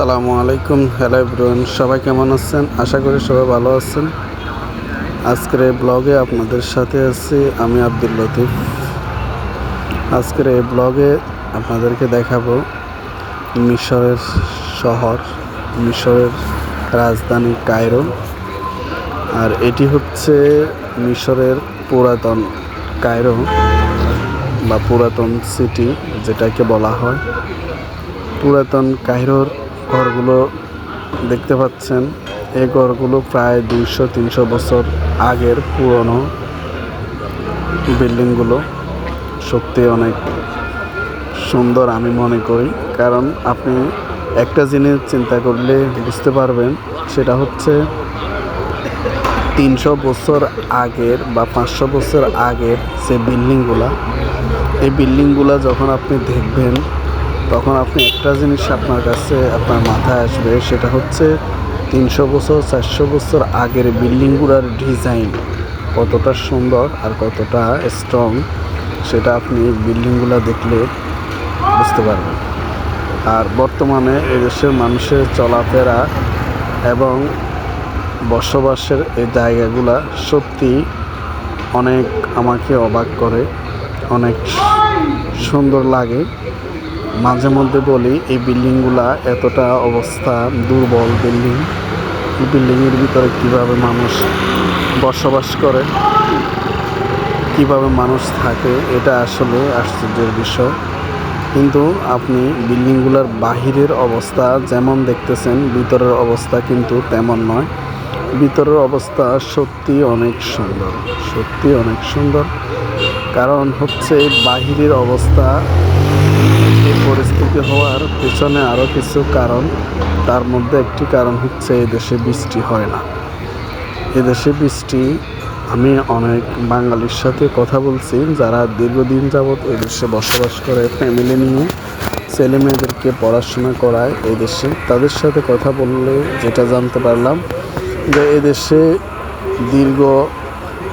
আসসালামু আলাইকুম। Hello everyone সবাই কেমন আছেন? আশা করি সবাই ভালো আছেন। আজকের এই ব্লগে আপনাদের সাথে আছি আমি আব্দুল লতিফ। আজকের এই ব্লগে আপনাদেরকে দেখাবো মিশরের শহর, মিশরের রাজধানী কায়রো। আর এটি হচ্ছে মিশরের পুরাতন কায়রো বা পুরাতন সিটি যেটাকে বলা হয়। পুরাতন কাহিরোর ঘরগুলো দেখতে পাচ্ছেন। এই ঘরগুলো প্রায় দুইশো, তিনশো বছর আগের পুরনো বিল্ডিংগুলো। সত্যি অনেক সুন্দর আমি মনে করি। কারণ আপনি একটা জিনিস চিন্তা করলে বুঝতে পারবেন, সেটা হচ্ছে তিনশো বছর আগের বা পাঁচশো বছর আগের যে বিল্ডিংগুলা, এই বিল্ডিংগুলা যখন আপনি দেখবেন তখন আপনি একটা জিনিস আপনার কাছে, আপনার মাথায় আসবে, সেটা হচ্ছে তিনশো বছর, চারশো বছর আগের বিল্ডিংগুলোর ডিজাইন কতটা সুন্দর আর কতটা স্ট্রং সেটা আপনি বিল্ডিংগুলো দেখলে বুঝতে পারবেন। আর বর্তমানে এদেশের মানুষের চলাফেরা এবং বসবাসের এই জায়গাগুলা সত্যি অনেক আমাকে অবাক করে, অনেক সুন্দর লাগে। মাঝে মধ্যে বলি, এই বিল্ডিংগুলা এতটা অবস্থা দুর্বল বিল্ডিং। এই বিল্ডিংয়ের ভিতরে কীভাবে মানুষ বসবাস করে, কীভাবে মানুষ থাকে, এটা আসলে আশ্চর্যের বিষয়। কিন্তু আপনি বিল্ডিংগুলোর বাহিরের অবস্থা যেমন দেখতেছেন, ভিতরের অবস্থা কিন্তু তেমন নয়। ভিতরের অবস্থা সত্যি অনেক সুন্দর, সত্যি অনেক সুন্দর। কারণ হচ্ছে বাহিরের অবস্থা এই পরিস্থিতি হওয়ার পেছনে আরও কিছু কারণ। তার মধ্যে একটি কারণ হচ্ছে এদেশে বৃষ্টি হয় না। এদেশে বৃষ্টি, আমি অনেক বাঙালির সাথে কথা বলছি, যারা দীর্ঘদিন যাবৎ এদেশে বসবাস করে ফ্যামিলি নিয়ে ছেলে মেয়েদেরকে পড়াশোনা করায় এই দেশে। তাদের সাথে কথা বললে যেটা জানতে পারলাম যে এদেশে দীর্ঘ,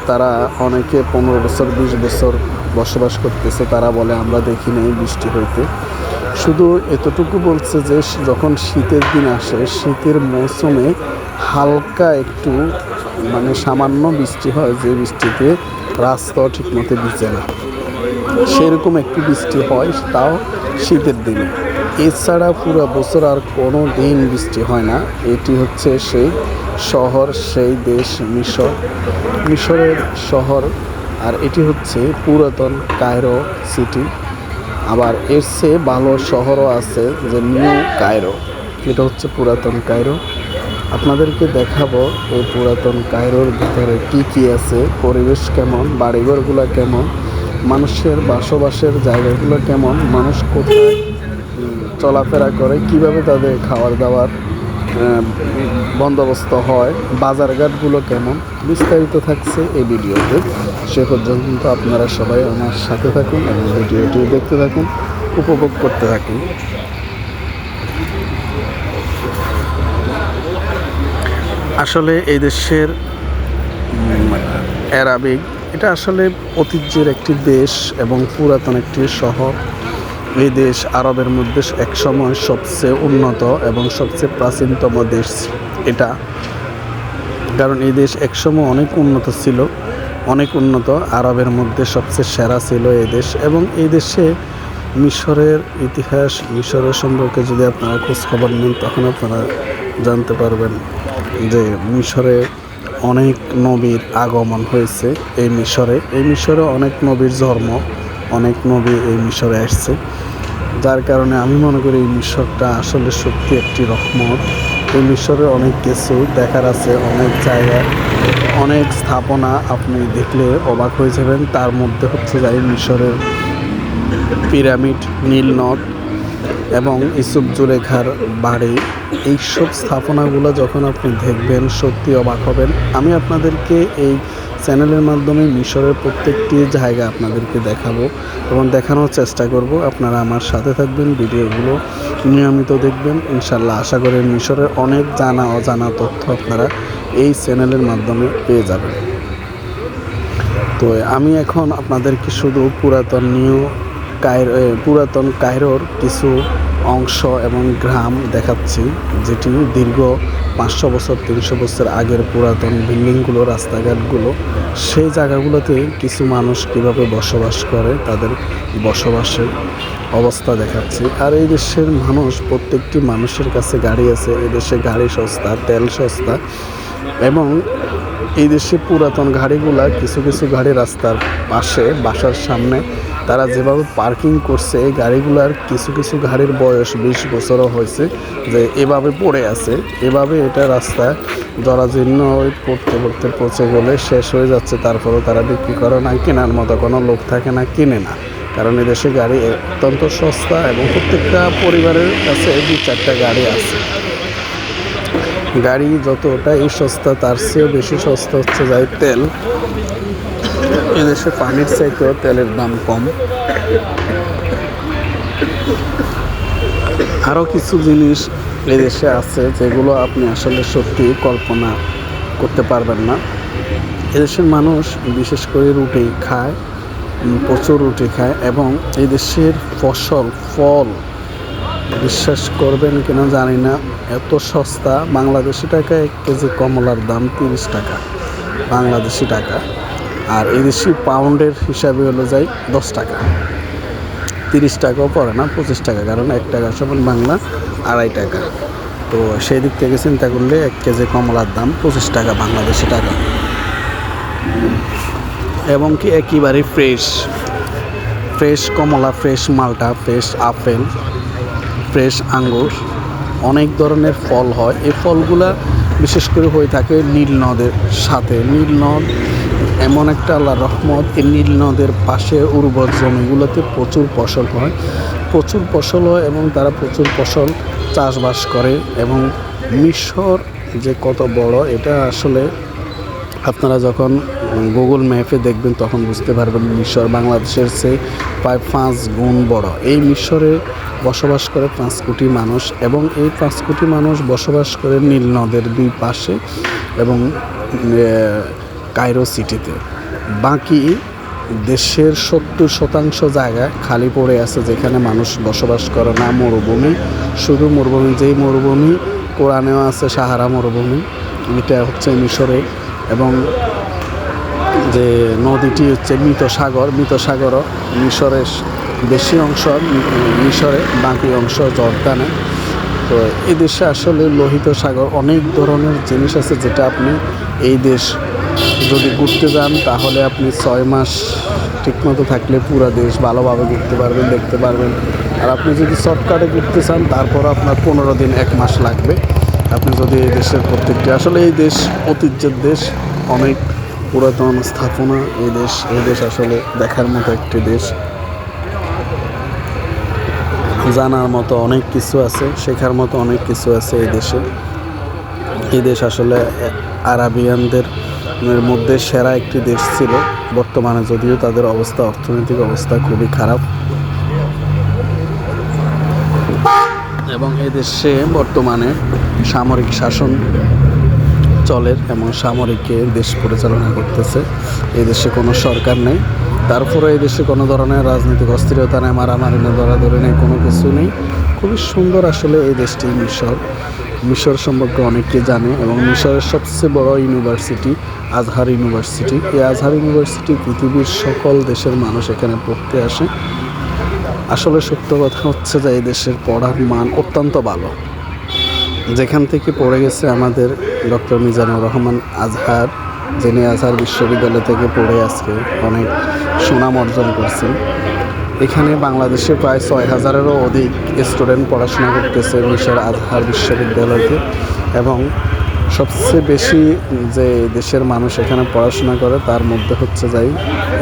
তারা অনেকে পনেরো বছর, বিশ বছর বসবাস করতেছে, তারা বলে, আমরা দেখি নাই বৃষ্টি হইতে। শুধু এতটুকু বলছে যে, যখন শীতের দিন আসে, শীতের মৌসুমে হালকা একটু মানে সামান্য বৃষ্টি হয়, যে বৃষ্টিতে রাস্তাও ঠিকমতো ভিজে না। সেরকম একটু বৃষ্টি হয়, তাও শীতের দিনে। এছাড়া পুরো বছর আর কোনো দিন বৃষ্টি হয় না। এটি হচ্ছে সেই শহর, সেই দেশ, মিশর। মিশরের শহর আর এটি হচ্ছে পুরাতন কায়রো সিটি। আবার এর চেয়ে ভালো শহরও আছে যে নিউ কায়রো। এটা হচ্ছে পুরাতন কায়রো। আপনাদেরকে দেখাবো এই পুরাতন কায়রোর ভিতরে কি কি আছে, পরিবেশ কেমন, বাড়িঘরগুলো কেমন, মানুষের বাসবাসের জায়গাগুলো কেমন, মানুষ কোথায় চলাফেরা করে, কীভাবে তাদের খাওয়ার দাবার বন্দোবস্ত হয়। বাজারঘাটগুলো কেমন? বিস্তারিত থাকছে এই ভিডিওতে। সে পর্যন্ত আপনারা সবাই আমার সাথে থাকুন এবং ভিডিওটি দেখতে থাকুন, উপভোগ করতে থাকুন। আসলে এই দেশের অ্যারাবিক, এটা আসলে ঐতিহ্যের একটি দেশ এবং পুরাতন একটি শহর। এই দেশ আরবের মধ্যে একসময় সবচেয়ে উন্নত এবং সবচেয়ে প্রাচীনতম দেশ এটা কারণ এই দেশ একসময় অনেক উন্নত ছিল, অনেক উন্নত, আরবের মধ্যে সবচেয়ে সেরা ছিল এই দেশ এবং এই দেশে মিশরের ইতিহাস, মিশরের সম্পর্কে যদি আপনারা খোঁজখবর নেন, তখন আপনারা জানতে পারবেন যে মিশরে অনেক নবীর আগমন হয়েছে এই মিশরে। এই মিশরে অনেক নবীর জন্ম, অনেক নবী এই মিশরে আসছে। যার কারণে আমি মনে করি এই মিশরটা আসলে সত্যি একটি রহমত। এই মিশরে অনেক কিছু দেখার আছে, অনেক জায়গা অনেক স্থাপনা আপনি দেখলে অবাক হয়ে যাবেন। তার মধ্যে হচ্ছে যাই মিশরের পিরামিড নীলনদ এবং ইসুফ জুলেখার বাড়ি। এইসব স্থাপনাগুলো যখন আপনি দেখবেন সত্যি অবাক হবেন। আমি আপনাদেরকে এই চ্যানেলের মাধ্যমে মিশরের প্রত্যেকটি জায়গা আপনাদেরকে দেখাবো এবং দেখানোর চেষ্টা করব। আপনারা আমার সাথে থাকবেন, ভিডিওগুলো নিয়মিত দেখবেন। ইনশাল্লাহ আশা করি মিশরের অনেক জানা, অজানা তথ্য আপনারা এই চ্যানেলের মাধ্যমে পেয়ে যাবেন। তো আমি এখন আপনাদেরকে শুধু পুরাতন নিউ কায়রো পুরাতন কায়রোর কিছু অংশ এবং গ্রাম দেখাচ্ছি, যেটি দীর্ঘ পাঁচশো বছর, তিনশো বছর আগের পুরাতন বিল্ডিংগুলো, রাস্তাঘাটগুলো। সেই জায়গাগুলোতে কিছু মানুষ কীভাবে বসবাস করে, তাদের বসবাসের অবস্থা দেখাচ্ছি। আর এই দেশের মানুষ প্রত্যেকটি মানুষের কাছে গাড়ি আছে। এদেশে দেশে গাড়ি সস্তা, তেল সস্তা। এবং এই দেশে পুরাতন গাড়িগুলা, কিছু কিছু গাড়ি রাস্তার পাশে, বাসার সামনে, তারা যেভাবে পার্কিং করছে, এই গাড়িগুলার কিছু কিছু গাড়ির বয়স বিশ বছরও হয়েছে, যে এভাবে পড়ে আছে, এভাবে এটা রাস্তা জরাজীর্ণ হয়ে পড়তে পড়তে পচে গেলে শেষ হয়ে যাচ্ছে, তারপরেও তারা বিক্রি করে না কেনার মতো কোনো লোক থাকে না, কিনে না। কারণ এদেশে গাড়ি অত্যন্ত সস্তা এবং প্রত্যেকটা পরিবারের কাছে দু চারটা গাড়ি আছে। গাড়ি যতটাই সস্তা, তার চেয়েও বেশি সস্তা হচ্ছে যাই তেল। এদেশে পানির চাইতেও তেলের দাম কম। আরও কিছু জিনিস এদেশে আছে যেগুলো আপনি আসলে সত্যি কল্পনা করতে পারবেন না। এদেশের মানুষ বিশেষ করে রুটি খায় প্রচুর রুটি খায় এবং এই দেশের ফসল, ফল বিশ্বাস করবেন কিনা জানি না। এত সস্তা। বাংলাদেশি টাকা এক কেজি কমলার দাম তিরিশ টাকা। বাংলাদেশি টাকা। আর এই দেশি পাউন্ডের হিসাবে হলো যাই দশ টাকা। তিরিশ টাকাও পড়ে না, পঁচিশ টাকা। কারণ এক টাকা সমান বাংলা, আড়াই টাকা। তো সেই দিক থেকে চিন্তা করলে এক কেজি কমলার দাম পঁচিশ টাকা বাংলাদেশি টাকা। এবং কি একেবারে ফ্রেশ। ফ্রেশ কমলা, ফ্রেশ মালটা, ফ্রেশ আপেল। ফ্রেশ আঙ্গুর, অনেক ধরনের ফল হয়। এই ফলগুলা বিশেষ করে হয়ে থাকে নীল নদের সাথে। নীল নদ এমন একটা আল্লাহ রহমত, এই নীল নদের পাশে উর্বর জমিগুলোতে প্রচুর ফসল হয়। প্রচুর ফসল হয় এবং তারা প্রচুর ফসল চাষবাস করে এবং মিশর যে কত বড়, এটা আসলে আপনারা যখন গুগল ম্যাপে দেখবেন তখন বুঝতে পারবেন মিশর বাংলাদেশের চেয়ে প্রায় পাঁচ গুণ বড়। এই মিশরে বসবাস করে পাঁচ কোটি মানুষ এবং এই পাঁচ কোটি মানুষ বসবাস করে নীল নদের দুই পাশে এবং কায়রো সিটিতে। বাকি দেশের সত্তর শতাংশ জায়গা খালি পড়ে আছে যেখানে মানুষ বসবাস করে না, মরুভূমি। শুধু মরুভূমি, যেই মরুভূমি কোরআনেও আছে সাহারা মরুভূমি, এটা হচ্ছে মিশরে। এবং যে নদীটি হচ্ছে মৃত সাগর মৃত সাগরও মিশরের বেশি অংশ মিশরে বাকি অংশ জর্দানে। তো এই দেশে আসলে লোহিত সাগর অনেক ধরনের জিনিস আছে যেটা আপনি এই দেশ যদি ঘুরতে যান, তাহলে আপনি ছয় মাস ঠিকমতো থাকলে পুরা দেশ ভালোভাবে ঘুরতে পারবেন, দেখতে পারবেন। আর আপনি যদি শর্টকাটে ঘুরতে চান, তারপর আপনার পনেরো দিন, এক মাস লাগবে। আপনি যদি এই দেশের প্রত্যেকটি আসলে এই দেশ ঐতিহ্যের দেশ অনেক পুরাতন স্থাপনা, এই দেশ এই দেশ আসলে দেখার মতো একটি দেশ। জানার মতো অনেক কিছু আছে, শেখার মতো অনেক কিছু আছে এই দেশে। এই দেশ আসলে আরাবিয়ানদের মধ্যে সেরা একটি দেশ ছিল। বর্তমানে যদিও তাদের অবস্থা, অর্থনৈতিক অবস্থা খুবই খারাপ। এবং এই দেশে বর্তমানে সামরিক শাসন চলে এবং সামরিকে দেশ পরিচালনা করতেছে। এই দেশে কোনো সরকার নেই। তারপরে এই দেশে কোনো ধরনের রাজনৈতিক অস্থিরতা নেই, মারামারি নেই ধরাধরি নেই, কোনো কিছু নেই। খুবই সুন্দর আসলে এই দেশটি মিশর। মিশর সম্পর্কে অনেকে জানে এবং মিশরের সবচেয়ে বড় ইউনিভার্সিটি আজহার ইউনিভার্সিটি। এই আজহার ইউনিভার্সিটি পৃথিবীর সকল দেশের মানুষ এখানে পড়তে আসে। আসলে সত্য কথা হচ্ছে যে এই দেশের পড়ার মান অত্যন্ত ভালো। যেখান থেকে পড়ে গেছে আমাদের ডক্টর মিজানুর রহমান আজহার, যিনি আজহার বিশ্ববিদ্যালয় থেকে পড়ে আজকে অনেক সুনাম অর্জন করছেন। এখানে বাংলাদেশে প্রায় ছয় হাজারেরও অধিক স্টুডেন্ট পড়াশোনা করতেছে মিশর আজহার বিশ্ববিদ্যালয়তে এবং সবচেয়ে বেশি যে দেশের মানুষ এখানে পড়াশোনা করে, তার মধ্যে হচ্ছে যাই,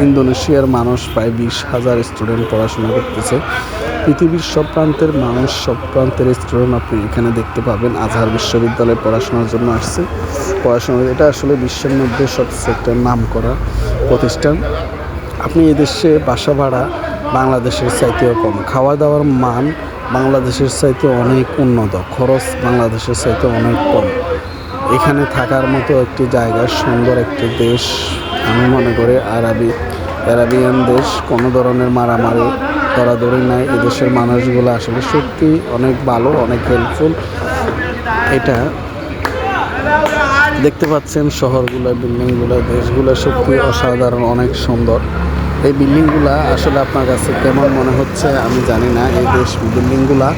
ইন্দোনেশিয়ার মানুষ প্রায় বিশ হাজার স্টুডেন্ট পড়াশোনা করতেছে। পৃথিবীর সব প্রান্তের মানুষ, সব প্রান্তের স্টুডেন্ট আপনি এখানে দেখতে পাবেন। আজহার বিশ্ববিদ্যালয়ে পড়াশোনার জন্য আসছে। পড়াশোনা, এটা আসলে বিশ্বের মধ্যে সবচেয়ে একটা নাম করা প্রতিষ্ঠান। আপনি এদেশে বাসা ভাড়া বাংলাদেশের চাইতেও কম। খাওয়া দাওয়ার মান বাংলাদেশের চাইতে অনেক উন্নত। খরচ বাংলাদেশের চাইতে অনেক কম। এখানে থাকার মতো একটি জায়গা, সুন্দর একটি দেশ। আমি মনে করি আরবি অ্যারাবিয়ান দেশ, কোনো ধরনের মারামারি, দরাদরি নাই। এদেশের মানুষগুলো আসলে সত্যি অনেক ভালো, অনেক হেল্পফুল এটা দেখতে পাচ্ছেন শহরগুলো, বিল্ডিংগুলো, দেশগুলো সত্যি অসাধারণ, অনেক সুন্দর। এই বিল্ডিংগুলা আসলে আপনার কাছে কেমন মনে হচ্ছে আমি জানি না। এই দেশ, বিল্ডিংগুলা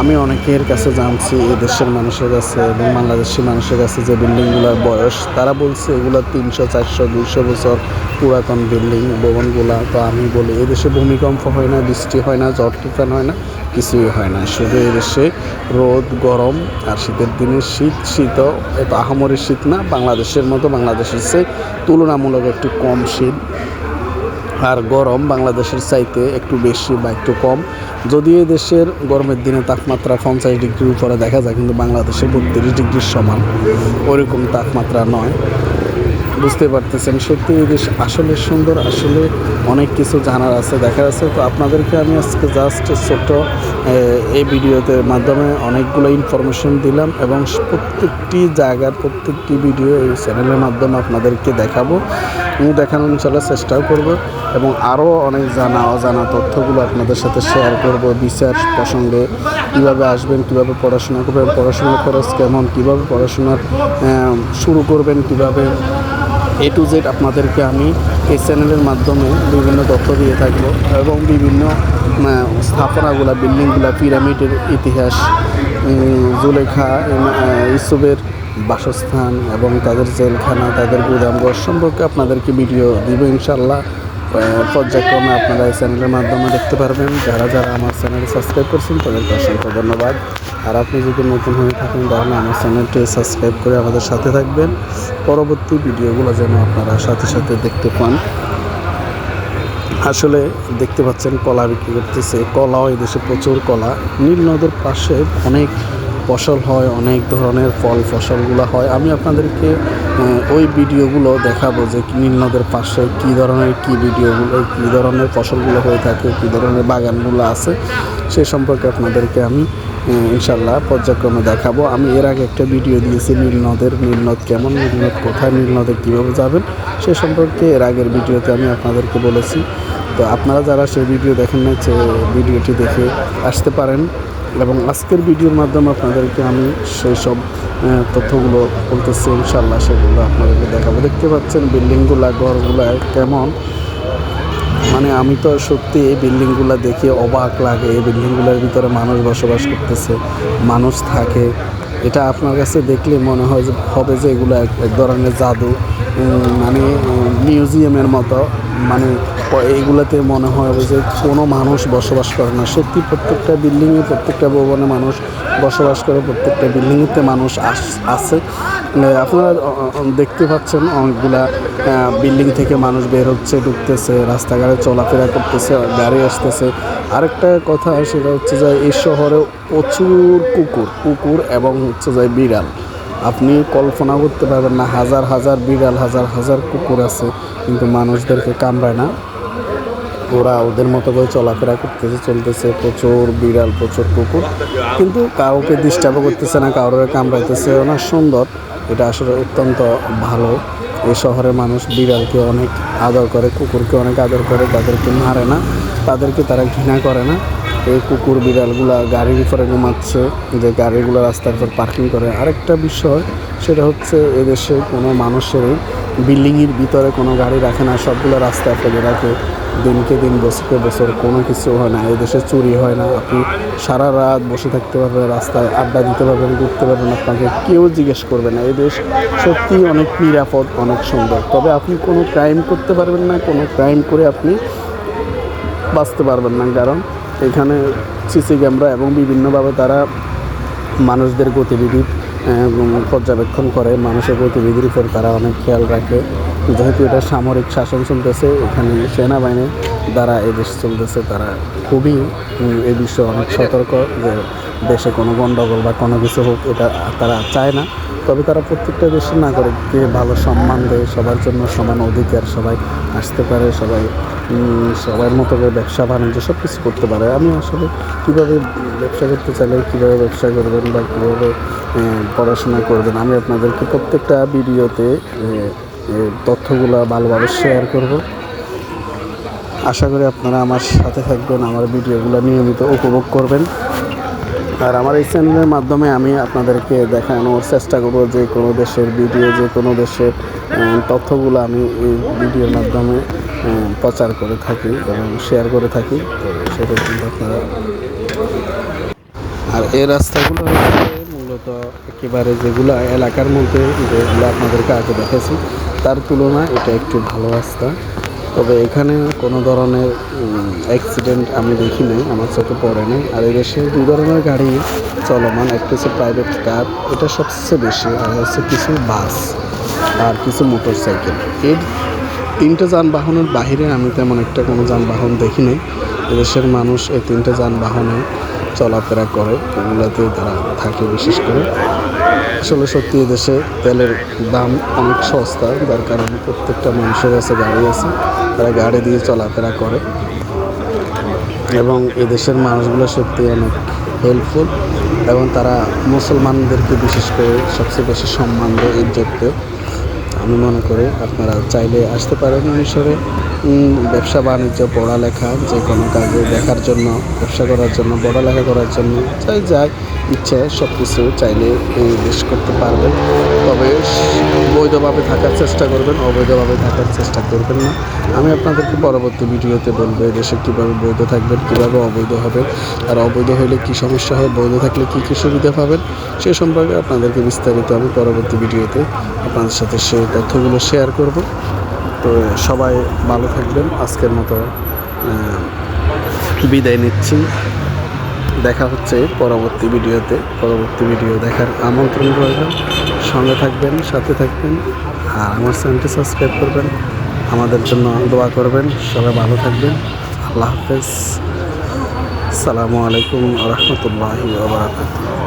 আমি অনেকের কাছে জানছি এই দেশের মানুষের কাছে এবং বাংলাদেশি মানুষের কাছে যে বিল্ডিংগুলোর বয়স, তারা বলছে এগুলো তিনশো, চারশো, দুইশো বছর পুরাতন বিল্ডিং, ভবনগুলা। তো আমি বলি এদেশে ভূমিকম্প হয় না, বৃষ্টি হয় না, ঝড় তুফান হয় না, কিছুই হয় না। শুধু এদেশে রোদ, গরম আর শীতের দিনে শীত শীত এত আহামরি শীত না, বাংলাদেশের মতো বাংলাদেশের চেয়ে তুলনামূলক একটু কম শীত। আর গরম বাংলাদেশের চাইতে একটু বেশি বা একটু কম। যদিও দেশের গরমের দিনে তাপমাত্রা পঞ্চাশ ডিগ্রির উপরে দেখা যায়, কিন্তু বাংলাদেশে বত্রিশ ডিগ্রির সমান। ওরকম তাপমাত্রা নয়। বুঝতে পারতেছেন। সত্যি এই দেশ আসলে সুন্দর আসলে অনেক কিছু জানার আছে দেখার আছে। তো আপনাদেরকে আমি আজকে জাস্ট আহ, এই ভিডিওতে মাধ্যমে অনেকগুলো ইনফরমেশন দিলাম এবং প্রত্যেকটি জায়গার প্রত্যেকটি ভিডিও এই চ্যানেলের মাধ্যমে আপনাদেরকে দেখাবো। দেখানোর ইনশাল্লাহ চেষ্টাও করব এবং আরও অনেক জানা অজানা তথ্যগুলো আপনাদের সাথে শেয়ার করব বিচার প্রসঙ্গে কীভাবে আসবেন কীভাবে পড়াশোনা করবেন পড়াশোনার খরচ কেমন কীভাবে পড়াশোনার শুরু করবেন কীভাবে এ টু জেড আপনাদেরকে আমি এই চ্যানেলের মাধ্যমে বিভিন্ন তথ্য দিয়ে থাকব এবং বিভিন্ন স্থাপনাগুলো স্থাপনাগুলা বিল্ডিংগুলা পিরামিডের ইতিহাস জুলেখা ইসুবের বাসস্থান এবং তাদের জেলখানা, তাদের গুদামঘর সম্পর্কে আপনাদেরকে ভিডিও দিব ইনশাল্লাহ পর্যায়ক্রমে আপনারা এই চ্যানেলের মাধ্যমে দেখতে পারবেন। যারা যারা আমার চ্যানেলে সাবস্ক্রাইব করছেন, তাদেরকে অসংখ্য ধন্যবাদ। আর আপনি যদি নতুন হয়ে থাকেন, তাহলে আমার চ্যানেলটি সাবস্ক্রাইব করে আমাদের সাথে থাকবেন। পরবর্তী ভিডিওগুলো যেন আপনারা সাথে সাথে দেখতে পান। আসলে দেখতে পাচ্ছেন, কলা বিক্রি করতেছে। কলাও এই দেশে প্রচুর কলা। নীল নদের পাশে অনেক ফসল হয়, অনেক ধরনের ফল ফসলগুলো হয়। আমি আপনাদেরকে ওই ভিডিওগুলো দেখাবো যে নীল পাশে কী ধরনের কী ভিডিওগুলো কী ধরনের ফসলগুলো হয়ে থাকে, কী ধরনের বাগানগুলো আছে, সে সম্পর্কে আপনাদেরকে আমি ইনশাল্লাহ পর্যায়ক্রমে দেখাবো। আমি এর আগে একটা ভিডিও দিয়েছি নীল নদের নীল নদ কেমন নীল নদ কোথায় নীল নদে কীভাবে যাবেন, সে সম্পর্কে এর আগের ভিডিওতে আমি আপনাদেরকে বলেছি। তো আপনারা যারা সেই ভিডিও দেখেন না ভিডিওটি দেখে আসতে পারেন। এবং আজকের ভিডিওর মাধ্যমে আপনাদেরকে আমি সেই সব তথ্যগুলো বলতেছি ইনশাল্লাহ সেগুলো আপনাদেরকে দেখাবো। দেখতে পাচ্ছেন বিল্ডিংগুলা, ঘরগুলা কেমন? মানে আমি তো সত্যি এই বিল্ডিংগুলো দেখে অবাক লাগে। এই বিল্ডিংগুলোর ভিতরে মানুষ বসবাস করতেছে, মানুষ থাকে। এটা আপনার কাছে দেখলে মনে হয় যে, হবে যে এগুলো এক ধরনের জাদু। মানে মিউজিয়ামের মতো। মানে এইগুলোতে মনে হয় যে কোনো মানুষ বসবাস করে না। সত্যি প্রত্যেকটা বিল্ডিংয়ে প্রত্যেকটা ভবনে মানুষ বসবাস করে প্রত্যেকটা বিল্ডিংয়েতে মানুষ আস- আহ, আপনারা দেখতে পাচ্ছেন অনেকগুলা বিল্ডিং থেকে মানুষ বের হচ্ছে ঢুকতেছে রাস্তাঘাটে চলাফেরা করতেছে গাড়ি আসতেছে। আরেকটা কথা সেটা হচ্ছে যে এই শহরে প্রচুর কুকুর কুকুর এবং হচ্ছে যে বিড়াল। আপনি কল্পনা করতে পারবেন না হাজার হাজার বিড়াল হাজার হাজার কুকুর আছে কিন্তু মানুষদেরকে কামড়ায় না। ওরা ওদের মতো করে চলাফেরা করতেছে, চলতেছে প্রচুর বিড়াল, প্রচুর কুকুর। কিন্তু কাউকে ডিস্টার্বও করতেছে না কারোর কামড়াইতেছে অনেক সুন্দর। এটা আসলে অত্যন্ত ভালো। এই শহরের মানুষ বিড়ালকে অনেক আদর করে, কুকুরকে অনেক আদর করে, তাদেরকে মারে না। তাদেরকে তারা ঘৃণা করে না। এই কুকুর বিড়ালগুলা গাড়ির উপরে ঘুমাচ্ছে যে গাড়িগুলো রাস্তার উপর পার্কিং করে। আরেকটা বিষয়, সেটা হচ্ছে এদেশে কোনো মানুষেরই বিল্ডিংয়ের ভিতরে কোনো গাড়ি রাখে না, সবগুলো রাস্তায় ফেলে রাখে। দিনকে দিন, বছরকে বছর কোনো কিছু হয় না, এদেশে চুরি হয় না। আপনি সারা রাত বসে থাকতে পারবেন, রাস্তায় আড্ডা দিতে পারবেন, ঘুরতে পারবেন, আপনাকে কেউ জিজ্ঞেস করবে না। এদেশ দেশ সত্যি অনেক নিরাপদ, অনেক সুন্দর। তবে আপনি কোনো ক্রাইম করতে পারবেন না, কোনো ক্রাইম করে আপনি বাঁচতে পারবেন না, কারণ এখানে সিসি ক্যামেরা এবং বিভিন্নভাবে তারা মানুষদের গতিবিধি পর্যবেক্ষণ করে, মানুষের গতিবিধির উপর তারা অনেক খেয়াল রাখে। যেহেতু এটা সামরিক শাসন চলতেছে, এখানে সেনাবাহিনীর দ্বারা এই দেশ চলতেছে, তারা খুবই এ বিষয়ে অনেক সতর্ক যে দেশে কোনো গণ্ডগোল বা কোনো কিছু হোক, এটা তারা চায় না। তবে তারা প্রত্যেকটা দেশের নাগরিককে ভালো সম্মান দেয়, সবার জন্য সমান অধিকার, সবাই আসতে পারে, সবাই সবার মতো করে ব্যবসা বাণিজ্য সব কিছু করতে পারে। আমি আসলে কীভাবে ব্যবসা করতে চাইলে, কীভাবে ব্যবসা করবেন বা কীভাবে পড়াশোনা করবেন, আমি আপনাদেরকে প্রত্যেকটা ভিডিওতে তথ্যগুলো ভালোভাবে শেয়ার করব। আশা করি আপনারা আমার সাথে থাকবেন, আমার ভিডিওগুলো নিয়মিত উপভোগ করবেন। আর আমার এই চ্যানেলের মাধ্যমে আমি আপনাদেরকে দেখানোর চেষ্টা করব যে কোনো দেশের ভিডিও, যে কোনো দেশের তথ্যগুলো আমি এই ভিডিওর মাধ্যমে প্রচার করে থাকি এবং শেয়ার করে থাকি। তো সেটা কিন্তু আপনারা আর এই রাস্তাগুলো মূলত একেবারে যেগুলো এলাকার মধ্যে, যেগুলো আপনাদেরকে আগে দেখেছি, তার তুলনায় এটা একটু ভালো রাস্তা। তবে এখানে কোনো ধরনের অ্যাক্সিডেন্ট আমি দেখি নাই, আমার চোখে পড়ে নাই। আর এই দেশে দুই ধরনের গাড়ি চলমান, একটা হচ্ছে প্রাইভেট কার এটা সবচেয়ে বেশি, আর হচ্ছে কিছু বাস আর কিছু মোটর সাইকেল এর তিনটে যানবাহনের বাইরে আমি তেমন একটা কোনো যানবাহন দেখি নাই। এদেশের মানুষ এই তিনটে যানবাহনে চলাফেরা করে, এগুলোতে তারা থাকে বিশেষ করে। আসলে সত্যি দেশে তেলের দাম অনেক সস্তা, যার কারণে প্রত্যেকটা মানুষের কাছে গাড়ি আছে। তারা গাড়ি দিয়ে চলাফেরা করে। এবং এদেশের মানুষগুলো সত্যি অনেক হেল্পফুল এবং তারা মুসলমানদেরকে বিশেষ করে সবচেয়ে বেশি সম্মান দেয় ইজ্জত দেয় আমি মনে করি আপনারা চাইলে আসতে পারেন মিশরে। ব্যবসা বাণিজ্য, পড়ালেখা যে কোনো কাজে দেখার জন্য, ব্যবসা করার জন্য, পড়ালেখা করার জন্য চাই যাই। ইচ্ছা সব কিছু চাইলে এই দেশ করতে পারবেন। তবে বৈধভাবে থাকার চেষ্টা করবেন, অবৈধভাবে থাকার চেষ্টা করবেন না। আমি আপনাদেরকে পরবর্তী ভিডিওতে বলব, এই দেশে কীভাবে বৈধ থাকবেন, কীভাবে অবৈধ হবে আর অবৈধ হলে কী সমস্যা হয়, বৈধ থাকলে কী কী সুবিধা পাবেন, সে সম্পর্কে আপনাদেরকে বিস্তারিত আমি পরবর্তী ভিডিওতে আপনাদের সাথে সেই তথ্যগুলো শেয়ার করব। তো সবাই ভালো থাকবেন, আজকের মতো বিদায় নিচ্ছি। দেখা হচ্ছে পরবর্তী ভিডিওতে। পরবর্তী ভিডিও দেখার আমন্ত্রণ রইল। সঙ্গে থাকবেন, সাথে থাকবেন, আর আমার চ্যানেলটি সাবস্ক্রাইব করবেন। আমাদের জন্য দোয়া করবেন। সবাই ভালো থাকবেন। আল্লাহ হাফেজ। সালামু আলাইকুম রহমতুল্লাহ ওবরাকাতুহ